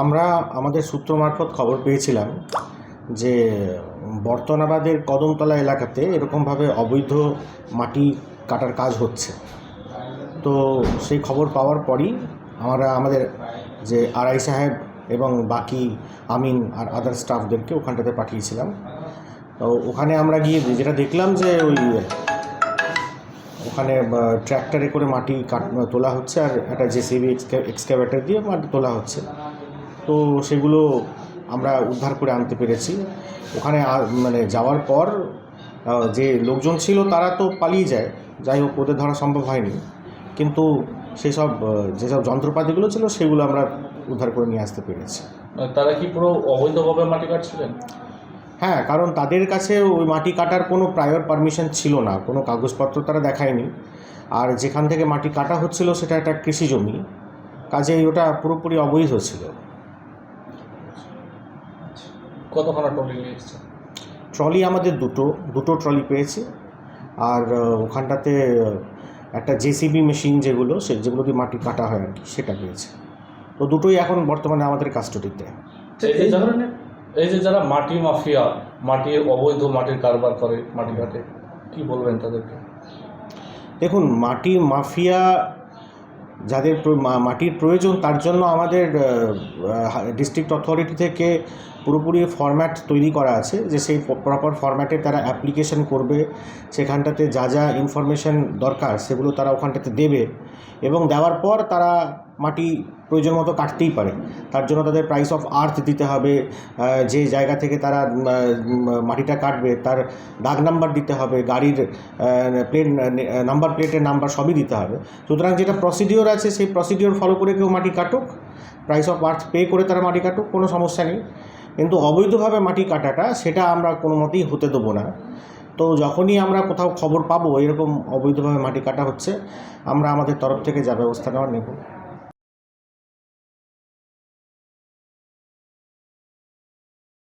আমরা আমাদের সূত্র মারফত খবর পেয়েছিলাম যে বর্তনাবাদের কদমতলা এলাকাতে এরকমভাবে অবৈধ মাটি কাটার কাজ হচ্ছে। তো সেই খবর পাওয়ার পরই আমরা আমাদের যে আরআই সাহেব এবং বাকি আমিন আর আদার স্টাফদেরকে ওখানটাতে পাঠিয়েছিলাম। তো ওখানে আমরা গিয়ে যেটা দেখলাম যে ওই ওখানে ট্র্যাক্টরে করে মাটি কাট, তোলা হচ্ছে আর একটা জেসিবি এক্সকাভেটার দিয়ে মাটি তোলা হচ্ছে। তো সেগুলো আমরা উদ্ধার করে আনতে পেরেছি। ওখানে মানে যাওয়ার পর যে লোকজন ছিল তারা তো পালিয়ে যায়। যাই হোক ওদের ধরা সম্ভব হয়নি। কিন্তু সেসব যেসব যন্ত্রপাতিগুলো ছিল সেগুলো আমরা উদ্ধার করে নিয়ে আসতে পেরেছি। মানে তারা কি পুরো অবৈধভাবে মাটি কাটছিলেন? হ্যাঁ কারণ তাদের কাছে ওই মাটি কাটার কোনো প্রায়র পারমিশন ছিল না। কোনো কাগজপত্র তারা দেখায়নি। আর যেখান থেকে মাটি কাটা হচ্ছিল সেটা একটা কৃষি জমি। কাজেই ওটা পুরোপুরি অবৈধ ছিল। কতখানা ট্রলি নিয়ে এসছে? ট্রলি আমাদের দুটো দুটো ট্রলি পেয়েছি। আর ওখানটাতে একটা জেসিবি মেশিন যেগুলো সে যেগুলো দিয়ে মাটি কাটা হয় আর কি সেটা পেয়েছে। তো দুটোই এখন বর্তমানে আমাদের কাস্টডিতে। এই যে যারা এই যে যারা মাটি মাফিয়া মাটির অবৈধ মাটির কারবার করে মাটি কাটে কি বলবেন তাদেরকে? দেখুন মাটি মাফিয়া যাদের মাটির প্রয়োজন, তার জন্য আমাদের ডিস্ট্রিক্ট অথরিটি থেকে পুরোপুরি ফরম্যাট তৈরি করা আছে, যে সেই প্রপার ফরম্যাটে তারা অ্যাপ্লিকেশন করবে, সেখানটাতে যা যা ইনফরমেশান দরকার, সেগুলো তারা ওখানটাতে দেবে এবং দেওয়ার পর তারা মাটি প্রয়োজন মতো কাটতেই পারে। তার জন্য তাদের প্রাইস অফ আর্থ দিতে হবে যে জায়গা থেকে তারা মাটিটা কাটবে, তার দাগ নাম্বার দিতে হবে, গাড়ির প্লেট নাম্বার প্লেটের নাম্বার সবই দিতে হবে। সুতরাং যেটা প্রসিডিওর আছে, সেই প্রসিডিওর ফলো করে কেউ মাটি কাটুক প্রাইস অফ আর্থ পে করে তারা মাটি কাটুক, কোনো সমস্যা নেই। কিন্তু অবৈধভাবে মাটি কাটাটা, সেটা আমরা কোনো মতেই হতে দেবো না। তো যখনই আমরা কোথাও খবর পাবো, এরকম অবৈধভাবে মাটি কাটা হচ্ছে, আমরা আমাদের তরফ থেকে যা ব্যবস্থা নেওয়া নেব।